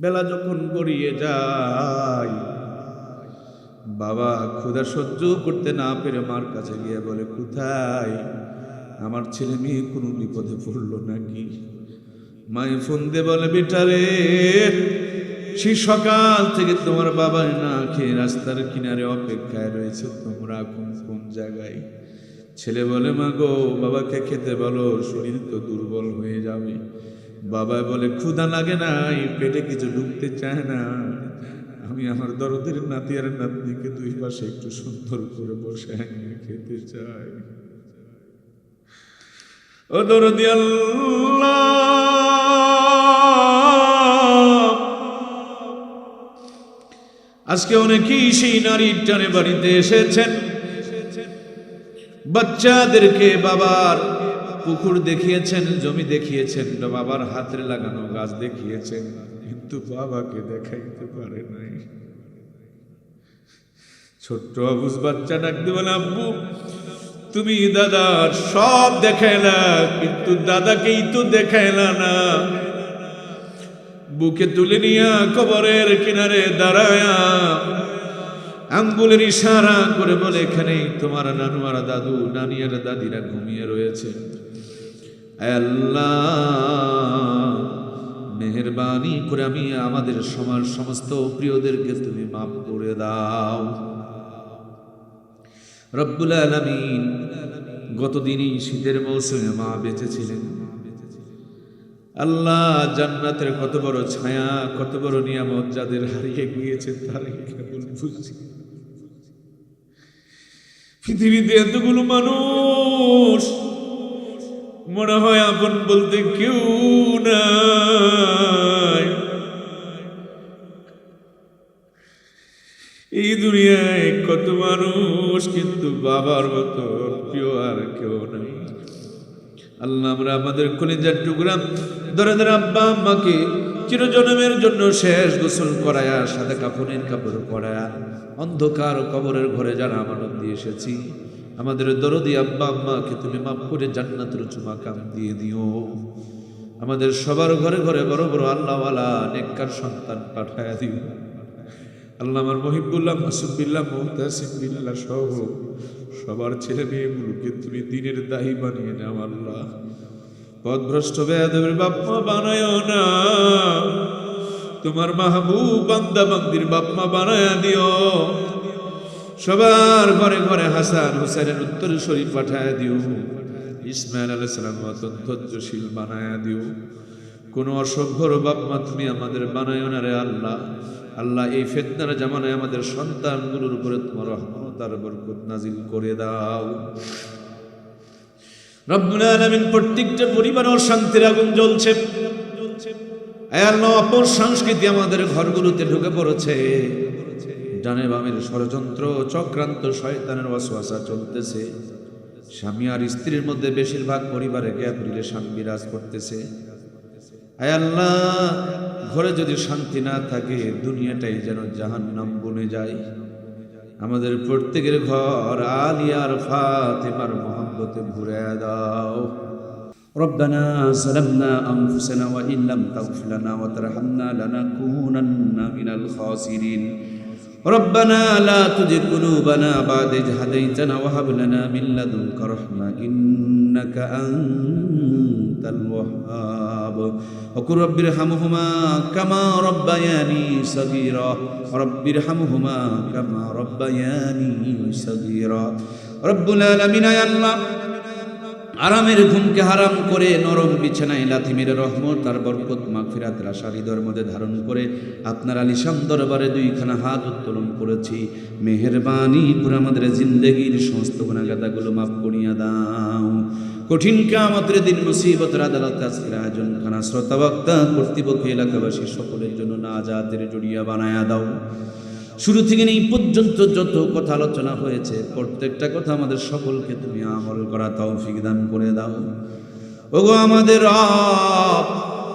বেলা যখন গড়িয়ে যায়, বাবা ক্ষুধা সহ্য করতে না পেরে মার কাছে গিয়ে বলে, কোথায়? আমার ছেলে মেয়ে কোনো বিপদে পড়ল নাকি? মায়ে ফোন দিয়ে বলে বেটারে সেই সকাল থেকে তোমার বাবা না খেয়ে রাস্তার কিনারে অপেক্ষায় রয়েছে। তোমরা কোন কোন জায়গায়? ছেলে বলে, মা গো, বাবাকে খেতে বলো, শরীর তো দুর্বল হয়ে যাবে। বাবা বলে, ক্ষুধা লাগে নাই পেটে কিছু ঢুকতে চায় না। আমি আমার দরদের নাতি আর নাতনিকে দুই পাশে একটু সুন্দর করে বসে খেতে চাই। ও দরদি আজকে অনেকেই সেই নারীর টানে বাড়িতে এসেছেন। বাচ্চাদেরকে বাবার পুকুর দেখিয়েছেন, জমি দেখিয়েছেন বাবার হাতে লাগানো গাছ দেখিয়েছেন। কিন্তু বাবাকে দেখাইতে পারে নাই। ছোট্ট অবুজ বাচ্চা ডাকতে বলে আব্বু, তুমি দাদা সব দেখাইলা কিন্তু দাদাকেই তো দেখাইলা না। বুকে তুলে নিয়া কবরের কিনারে দাঁড়ায়া, আঙ্গুলের ইশারা করে বলে, এখানেই তোমার নানু আর দাদু, নানি আর দাদিরা ঘুমিয়ে রয়েছে। আল্লাহ, মেহরবানি করে আমি আমাদের সমাজ সমস্ত প্রিয়দেরকে তুমি মাফ করে দাও। রব্বুল আলমিন গতদিনই শীতের মৌসুমে মা বেঁচেছিলেন। আল্লাহ জান্নাতের কত বড় ছায়া, কত বড় নিয়ামত যাদের হারিয়ে গিয়েছে বুঝছি পৃথিবীতে এতগুলো মানুষ মনে হয় আপন বলতে কেউ নাই। এই দুনিয়ায় কত মানুষ কিন্তু বাবার মতো প্রিয় আর কেউ নাই। আল্লাহ আমরা আমাদের কলিজার টুকরা ধরে ধরে আব্বা আম্মাকে চিরজনমের জন্য শেষ গোসল করায়া, সাদা কাপড়ের কাপড় পরায়া, অন্ধকার কবরের ঘরে যারা আমানত দিয়ে এসেছি আমাদের দরদি আব্বা আম্মাকে তুমি মাফ করে জান্নাতের চুমা কাম দিয়ে দিও। আমাদের সবার ঘরে ঘরে বড় বড় আল্লাহওয়ালা, নেককার সন্তান পাঠায় দিও। আল্লাহ আমার মহিবুল্লাহ মাসুবিল্লাহ মোহতাসিম, বিল্লাহ সহ সবার ছেলে মেয়েগুলোকে তুমি দিনের দায়ী বানিয়ে নাও আল্লাহ। পদভ্রষ্ট বেয়াদবের বাপমা বানায় না। তোমার মাহবুব বান্দা বান্দির বাপমা বানায় দিও। সবার ঘরে ঘরে হাসান হুসেনের উত্তর শরীফ পাঠায় দিও। ইসমাইল আলাইহিস সালাম মতন ধৈর্যশীল বানায় দিও। কোন অসভ্যর বাপমা তুমি আমাদের বানায় না রে আল্লাহ। আল্লাহ, এই ফেতনার জামানায় আমাদের সন্তানগুলোর উপরে তোমার রহমত আর বরকত নাজিল করে দাও। রব্বুল আলামিন প্রত্যেকটা পরিবার ও শান্তির আগুন জ্বলছে। আল্লাহ অপর সংস্কৃতি আমাদের ঘরগুলোতে ঢুকে পড়েছে। ডানে বামের ষড়যন্ত্র চক্রান্ত শয়তানের ওয়াসওয়াসা চলতেছে স্বামী আর স্ত্রীর মধ্যে বেশিরভাগ পরিবারে গ্যাপ রিলেশন বিরাজ করতেছে আয় আল্লাহ ঘরে যদি শান্তি না থাকে দুনিয়াটাই যেন জাহান্নাম বনে যায় আমাদের প্রত্যেকের ঘর আলিয়ার ফাতেমার মোহাম্মতে ভরে দাও ربنا ظلمنا أنفسنا وإن لم تغفر لنا وترحمنا لنكونن من الخاسرين ربنا لا تزغ قلوبنا بعد إذ هديتنا وهب لنا من لدنك رحمة إنك أنت الوهاب وقل رب ارحمهما كما ربياني صغيرا رب ارحمهما كما ربياني صغيرا رب العالمين يا الله আরামের ঘুমকে হারাম করে নরম বিছানায় লাথিমের রহমত, তার বরকত, মাগফিরাত আশা হৃদয়ের মধ্যে ধারণ করে আপনার আলিশান দরবারে দুইখানা হাত উত্তোলন করেছি। মেহেরবানি করে আমাদের জিন্দগির সমস্ত গুণাগাদাগুলো মাফ করিয়া দাও। কঠিন কামতের দিন মুসিবতের আদালত আজকের আয়োজন খানা শ্রোতা বক্তা কর্তৃপক্ষ, এলাকাবাসী সকলের জন্য না জাতের জড়িয়া বানায়া দাও। শুরু থেকে এই পর্যন্ত যত কথা আলোচনা হয়েছে, প্রত্যেকটা কথা আমাদের সকলকে তুমি আমল করা তৌফিক দান করে দাও। ওগো আমাদের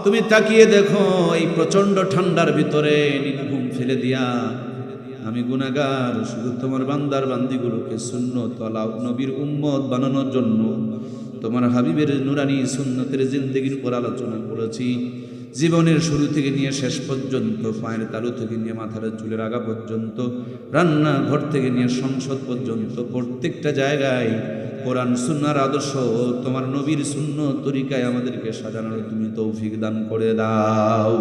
তুমি তাকিয়ে দেখো এই প্রচণ্ড ঠান্ডার ভিতরে নির্ঘুম ফেলে দিয়া। আমি গুনাগার শুধু তোমার বান্দার বান্দিগুলোকে শূন্য তলাও নবীর উম্মত বানানোর জন্য তোমার হাবিবের নুরানি সুন্নতের জিন্দগির উপর আলোচনা করেছি। জীবনের শুরু থেকে নিয়ে শেষ পর্যন্ত, পায়ের তালু থেকে নিয়ে মাথার চুলের আগা পর্যন্ত, রান্নাঘর থেকে নিয়ে সংসদ পর্যন্ত, প্রত্যেকটা জায়গায় কোরআন, সুন্নার আদর্শ, তোমার নবীর শূন্য তরিকায় আমাদেরকে সাজানোর তুমি তৌফিক দান করে দাও।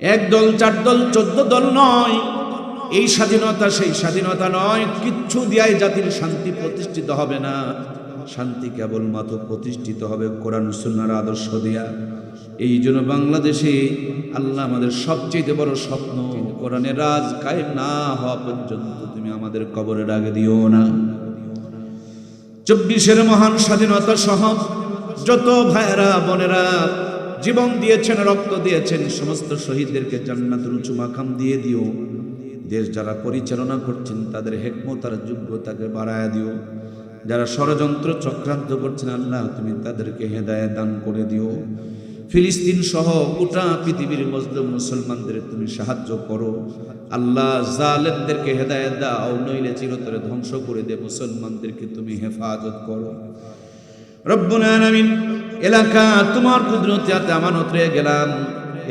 এক দল, চার দল, চোদ্দ দল নয়। এই স্বাধীনতা, সেই স্বাধীনতা নয়। কিচ্ছু দিয়াই জাতির শান্তি প্রতিষ্ঠিত হবে না। শান্তি কেবলমাত্র প্রতিষ্ঠিত হবে কোরআন, সুন্নার আদর্শ দিয়া। এই জন্য বাংলাদেশে আল্লাহ আমাদের সবচেয়ে বড় স্বপ্ন কোরআনের রাজ কায়েম না হওয়া পর্যন্ত তুমি আমাদের কবরে ডাকে দিও না। চব্বিশের মহান স্বাধীনতা সহ যত ভাইয়েরা, বোনেরা জীবন দিয়েছেন, রক্ত দিয়েছেন, সমস্ত শহীদদেরকে জান্নাতুল উঁচু মাকাম দিয়ে দিও। দেশ যারা পরিচালনা করছেন, তাদের হেকমত আর যোগ্যতাকে বাড়ায় দিও। যারা ষড়যন্ত্র চক্রান্ত করছেন, আল্লাহ তুমি তাদেরকে হেদায় দান করে দিও। ফিলিস্তিন সহ গোটা পৃথিবীর মজলুম মুসলমানদের তুমি সাহায্য করো। আল্লাহ জালেমদেরকে হেদায়ত দাও, নইলে চিরতরে ধ্বংস করে দে, মুসলমানদেরকে তুমি হেফাজত করো। রব্বুল আলামিন, এলাকা তোমার কুদরতে হাতে আমানত রয়ে গেলাম।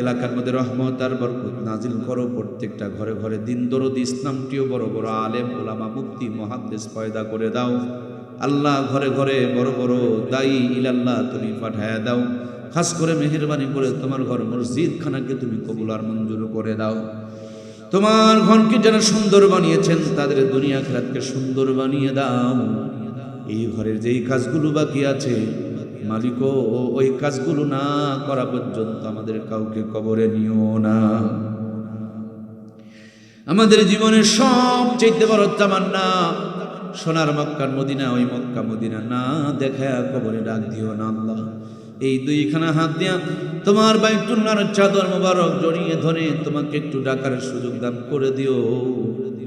এলাকার মধ্যে রহমত আর বরকত নাজিল করো। প্রত্যেকটা ঘরে ঘরে দিন দরদ ইসলামটিও বড় বড় আলেম, ওলামা মুক্তি মহাদ্দেশ পয়দা করে দাও। আল্লাহ ঘরে ঘরে বড় বড় দায়ী ইলাল্লাহ তুমি পাঠায়া দাও। খাস করে মেহেরবানি করে তোমার ঘর মসজিদ খানাকে তুমি কবুল আর মঞ্জুর করে দাও। তোমার ঘরকে যারা সুন্দর বানিয়েছেন, তাদের দুনিয়া খেরাতকে সুন্দর বানিয়ে দাও। এই ঘরের যেই কাজগুলো বাকি আছে, মালিকও ওই কাজগুলো না করা পর্যন্ত আমাদের কাউকে কবরে নিও না। আমাদের জীবনের সব চাইতে বড় তামান্না, সোনার মক্কার মদিনা, ওই মক্কা মদিনা না দেখা কবরে ডাক দিও না আল্লাহ। এই দুইখানা হাত দিয়া তোমার বাইতুল্লাহর চাদর মোবারক জড়িয়ে ধরে তোমাকে একটু ডাকার সুযোগ দান করে দিও।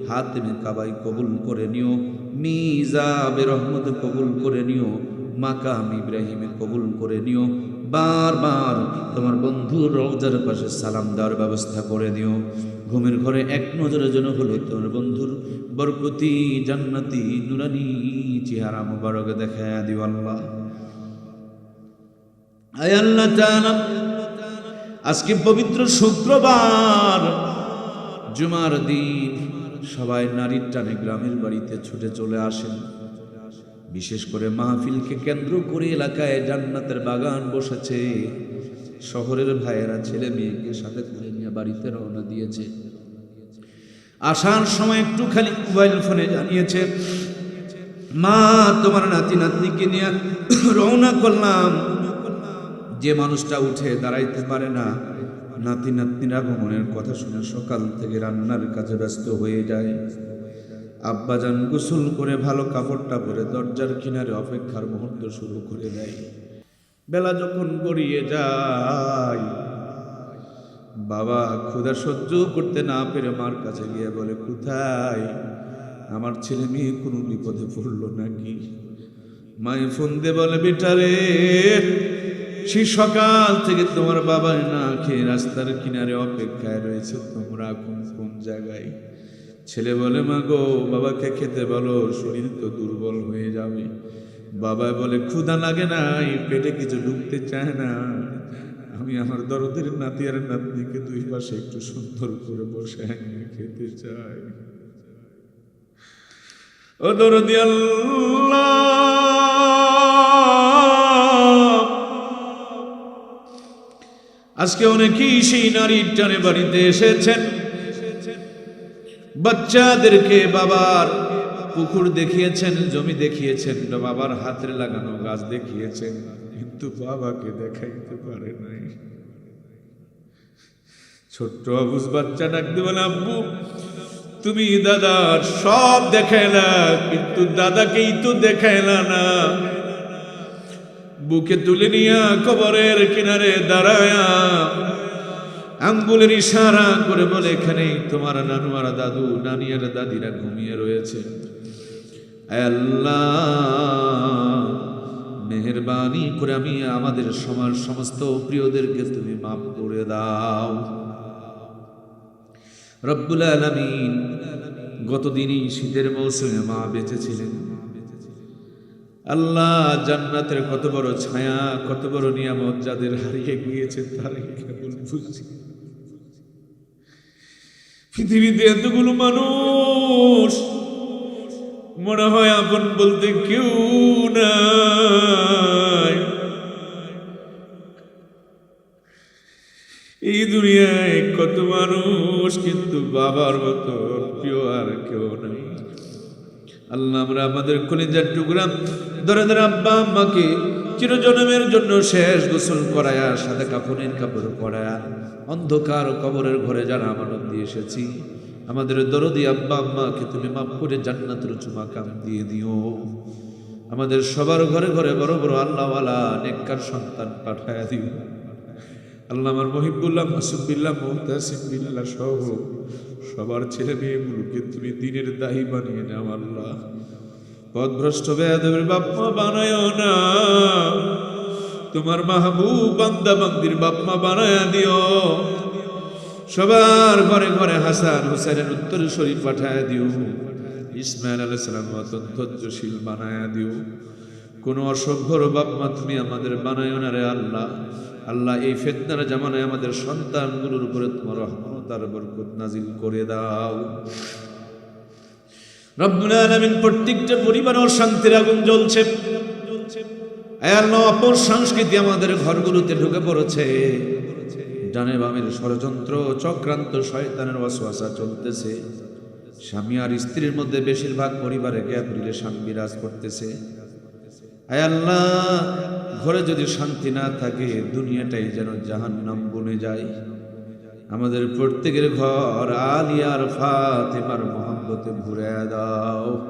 হাত তুমি কাবাই কবুল করে নিও। মিজাবে রহমত কবুল করে নিও। মাকাম ইব্রাহিমে কবুল করে নিও। বারবার তোমার বন্ধুর রওজার পাশে সালাম দেওয়ার ব্যবস্থা করে দিও। ঘুমের ঘরে এক নজরের জন্য হলো তোমার বন্ধুর বরকতি, জান্নাতি, নুরানি, চেহারা মুবারক দেখা দিও আল্লাহ। আজকে পবিত্র শুক্রবার, জুমার দিন। সবাই নারীর টানে গ্রামের বাড়িতে ছুটে চলে আসেন। বিশেষ করে মাহফিলকে কেন্দ্র করে এলাকায় জান্নাতের বাগান বসেছে। শহরের ভাইয়েরা ছেলে মেয়েকে সাথে করে নিয়ে বাড়িতে রওনা দিয়েছে। আসার সময় একটু খালি মোবাইল ফোনে জানিয়েছে, মা, তোমার নাতি নাতনিকে নিয়ে রওনা করলাম। যে মানুষটা উঠে দাঁড়াইতে পারে না, নাতি নাতনির আগমনের কথা শুনে সকাল থেকে রান্নার কাজে ব্যস্ত হয়ে যায়। আব্বাজান গোসল করে ভালো কাপড়টা পরে দরজার কিনারে অপেক্ষার মুহূর্ত শুরু করে দেয়। বেলা যখন গড়িয়ে যায়, বাবা ক্ষুধা সহ্য করতে না পেরে মার কাছে গিয়ে বলে, কোথায়? আমার ছেলে মেয়ে কোনো বিপদে পড়ল নাকি? মাই ফোন দে বলে বেটারে সেই সকাল থেকে তোমার বাবা না খেয়ে রাস্তার কিনারে অপেক্ষায় রয়েছে। তোমরা কোন কোন জায়গায়? ছেলে বলে, মা গো, বাবাকে খেতে বলো, শরীর তো দুর্বল হয়ে যাবে। বাবা বলে, ক্ষুধা লাগে না এই পেটে কিছু ঢুকতে চায় না। আমি আমার দরদের নাতি আর নাতনিকে দুই পাশে একটু সুন্দর করে বসে খেতে চাই। ও দরদি আল্লাহ! আজকে অনেকেই সেই নারীর টানে বাড়িতে এসেছেন। বাচ্চাদেরকে বাবার পুকুর দেখিয়েছেন, জমি দেখিয়েছেন, বাবার হাতের লাগানো গাছ দেখিয়েছেন, কিন্তু বাবাকে দেখাইতে পারে নাই। ছোট্ট আবুজ বাচ্চা ডাকতে বলে, আব্বু, তুমি দাদার সব দেখাইলা, কিন্তু দাদাকেই তো দেখাইলা না। বুকে তুলে নিয়া কবরের কিনারে দাঁড়ায়া আঙ্গুলের ইশারা করে বলে, এখানেই তোমার নানু আর দাদু, নানি আর দাদিরা ঘুমিয়ে রয়েছে। আল্লাহ, মেহরবানি করে আমি আমাদের সমাজ সমস্ত প্রিয়দেরকে তুমি মাফ করে দাও। রব্বুল আলামিন গতদিনই শীতের মৌসুমে মা বেঁচে ছিলেন আল্লাহ জান্নাতের কত বড় ছায়া, কত বড় নিয়ামত যাদের হারিয়ে গিয়েছে তারাই কেবল পৃথিবীতে এতগুলো মানুষ, মনে হয় আপন বলতে কেউ নাই। এই দুনিয়ায় কত মানুষ, কিন্তু বাবার মতো প্রিয় আর কেউ নাই। আল্লাহ আমরা আমাদের কলিজার টুকরা ধরে ধরে আব্বা আম্মাকে চিরজনমের জন্য শেষ গোসল করায়া, সাদা কাপড়ের কাপড় পরায়া, অন্ধকার কবরের ঘরে যারা আমানত দিয়ে এসেছি, আমাদের দরদি আব্বা আম্মাকে তুমি মাফ করে জান্নাতের চুমা কাম দিয়ে দিও। আমাদের সবার ঘরে ঘরে বড় বড় আল্লাহওয়ালা, নেককার সন্তান পাঠায়া দিও। আল্লাহ আমার মহিবুল্লাহ মাসুবিল্লাহ মোহতাসিম বিল্লাহ সহ সবার ছেলে মেয়েগুলোকে তুমি দিনের দায়ী বানিয়ে নাও আল্লাহ। পদভ্রষ্ট বেয়াদবের বাপমা বানায় না। তোমার মাহবুব বান্দা বান্দির বাপমা বানায় দিও। সবার ঘরে ঘরে হাসান হুসেনের উত্তর শরীফ পাঠায় দিও। ইসমাইল আলাইহিস সালাম ধৈর্যশীল বানায় দিও। কোনো অসভ্যর বাপমা তুমি আমাদের বানায় না রে আল্লাহ। আল্লাহ এই ফেতনার জামানায় আমাদের সন্তানগুলোর উপরে তোমার রহমত আর বরকত নাজিল করে দাও। রব্বুল আলামিন প্রত্যেকটা পরিবার শান্তির আগুন জ্বলছে। অপর সংস্কৃতি আমাদের ঘরগুলোতে ঢুকে পড়েছে। ডানে বামের ষড়যন্ত্র, চক্রান্ত শয়তানের ওয়াসওয়াসা চলতেছে। স্বামী আর স্ত্রীর মধ্যে বেশিরভাগ পরিবারে গ্যাপ রিলেশন বিরাজ করতেছে। আয় আল্লাহ, ঘরে যদি শান্তি না থাকে, দুনিয়াটাই যেন জাহান্নাম বনে যায়। আমাদের প্রত্যেকের ঘর আলিয়ার ফাতেমার মোহাম্মতে ভরে দাও।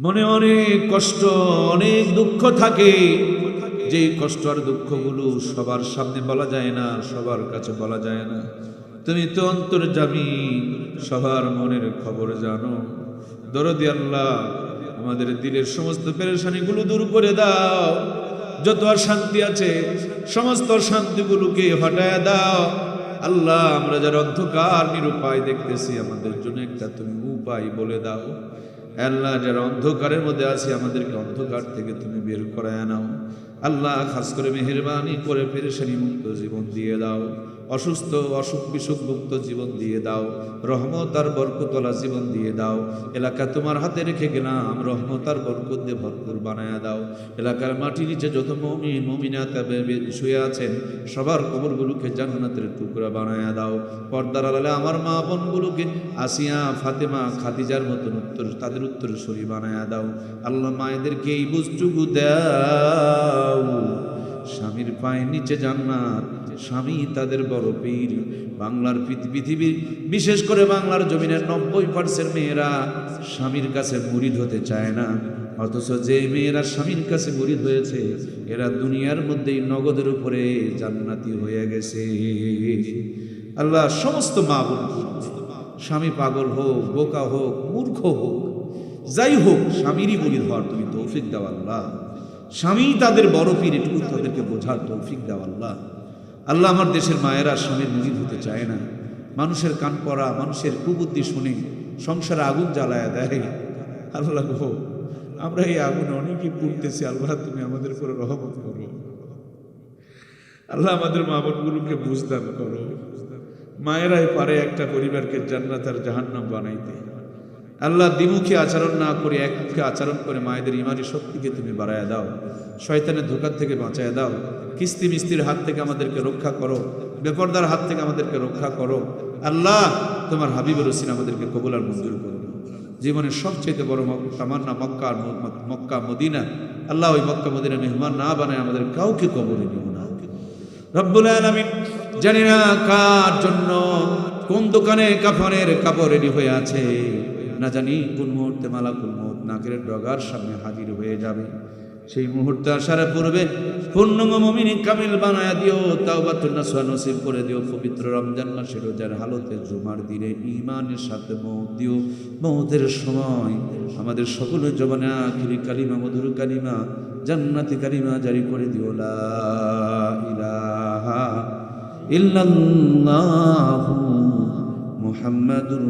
মনে অনেক কষ্ট, অনেক দুঃখ থাকে। যে কষ্ট আর দুঃখগুলো সবার সামনে বলা যায় না, সবার কাছে বলা যায় না। তুমি তো অন্তর জামি সবার মনের খবর জানো। দরদি আল্লাহ, আমাদের দিলের সমস্ত পেরেশানিগুলো দূর করে দাও। যত আর শান্তি আছে, সমস্ত শান্তিগুলোকে হটায় দাও। আল্লাহ, আমরা যারা অন্ধকার নিরুপায় দেখতেছি, আমাদের জন্য একটা তুমি উপায় বলে দাও। আল্লাহ, যারা অন্ধকারের মধ্যে আছি, আমাদেরকে অন্ধকার থেকে তুমি বের করায় নাও। আল্লাহ, খাস করে মেহরবানি করে পেরেশানি মুক্ত জীবন দিয়ে দাও। অসুস্থ, অসুখ বিসুখ মুক্ত জীবন দিয়ে দাও। রহমত আর বরকতলা জীবন দিয়ে দাও। এলাকা তোমার হাতে রেখে গেলাম, রহমত আর বরকত দিয়ে ভরপুর বানায়া দাও। এলাকার মাটি নিচে যত মমিন মমিনাত শুয়ে আছেন, সবার কবরগুলোকে জান্নাতের টুকরা বানায়া দাও। পর্দার আড়ালে আমার মা বোনগুলোকে আসিয়া, ফাতেমা, খাদিজার মতন উত্তর, তাদের উত্তর সরি বানায়া দাও। আল্লাহ মায়েদেরকে এই বুঝটুকু দাও। স্বামীর পায়ের নিচে জান্নাত স্বামী তাদের বড় পীর। বাংলার পৃথিবীর বিশেষ করে বাংলার জমিনের নব্বই পার্সেন্ট মেয়েরা স্বামীর কাছে মুরিদ হতে চায় না। অথচ যে মেয়েরা স্বামীর কাছে মুরিদ হয়েছে, এরা দুনিয়ার মধ্যেই নগদের উপরে জান্নাতি হয়ে গেছে। আল্লাহ সমস্ত মা বোন স্বামী পাগল হোক, বোকা হোক, মূর্খ হোক, যাই হোক, স্বামীরই মুরিদ হওয়ার তুমি তৌফিক দাও আল্লাহ। স্বামী তাদের বড় পীর এটুকু তাদেরকে বোঝার তৌফিক দাও আল্লাহ। আল্লাহ আমার দেশের মায়েরা স্বামীর মুরিদ হতে চায় না। মানুষের কান পড়া মানুষের কুবুদ্ধি শুনে সংসারে আগুন জ্বালায়া দেয়। আল্লাহ গো, আমরা এই আগুনে অনেকেই পুড়তেছি। আল্লাহ তুমি আমাদের উপরে রহমত করো। আল্লাহ আমাদের মা বোনগুলোকে বুঝদান করো। মায়েরাই পারে একটা পরিবারকে জান্নাত আর জাহান্নাম বানাইতে। আল্লাহ দ্বিমুখী আচরণ না করে একমুখী আচরণ করে মায়েদের ইমানি শক্তিকে তুমি বাড়ায় দাও, শয়তানের ধোকার থেকে বাঁচায় দাও, কিস্তি মিস্তির হাত থেকে আমাদেরকে রক্ষা করো, বেপরদার হাত থেকে আমাদেরকে রক্ষা করো। আল্লাহ তোমার হাবিবের রসিন আমাদেরকে কবুল আর মঞ্জুর করো জীবনের সবচেয়ে বড় তামান্না মক্কা আর মক্কা মদিনা। আল্লাহ ওই মক্কা মদিনা মেহমান না বানায় আমাদের কাউকে কবরে নিও না। রব্বুল জানি না কার জন্য কোন দোকানে কাফনের কাপড় রেডি হয়ে আছে। না জানি কোন মুহূর্তে মালা মালাকুল মত নাকের ডগার সামনে হাজির হয়ে যাবে। সেই মুহূর্তে আসার পূর্বে পূর্ণ মমিনী কামিল বানায়া দিও তাও বাতুন্না নসিব করে দিও, পবিত্র রমজান মাসের রোজার হালতে জুমার দিনে ইমানের সাথে মৌত দিও। মৌতের সময় আমাদের সকলের জবানে আখিরি কালিমা, মধুর কালিমা, জান্নাতি কালিমা জারি করে দিও। লা ইলাহা ইল্লাল্লাহু মুহাম্মাদুর